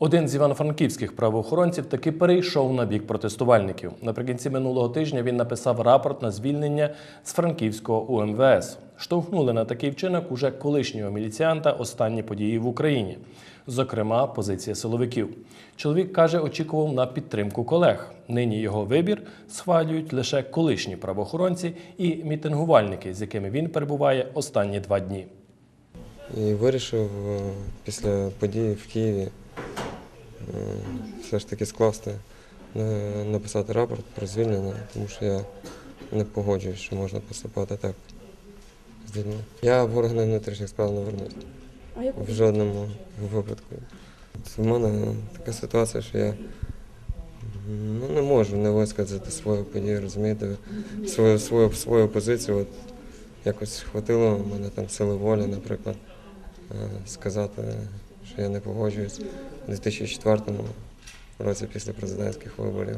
Один з івано-франківських правоохоронців таки перейшов на бік протестувальників. Наприкінці минулого тижня він написав рапорт на звільнення з франківського УМВС. Штовхнули на такий вчинок уже колишнього міліціанта останні події в Україні, зокрема позиція силовиків. Чоловік каже, очікував на підтримку колег. Нині його вибір схвалюють лише колишні правоохоронці і мітингувальники, з якими він перебуває останні два дні. І вирішив е, після події в Києві все ж таки скласти, е, написати рапорт про звільнення, тому що я не погоджуюсь, що можна поступати так з. Я в органи внутрішніх справ не вернусь в жодному випадку. В мене така ситуація, що я ну, не можу не висказати свою подію, розумієте, свою, свою, свою позицію. От якось хватило мене там сили волі, наприклад, е, сказати, що я не погоджуюсь у 2004 році після президентських виборів.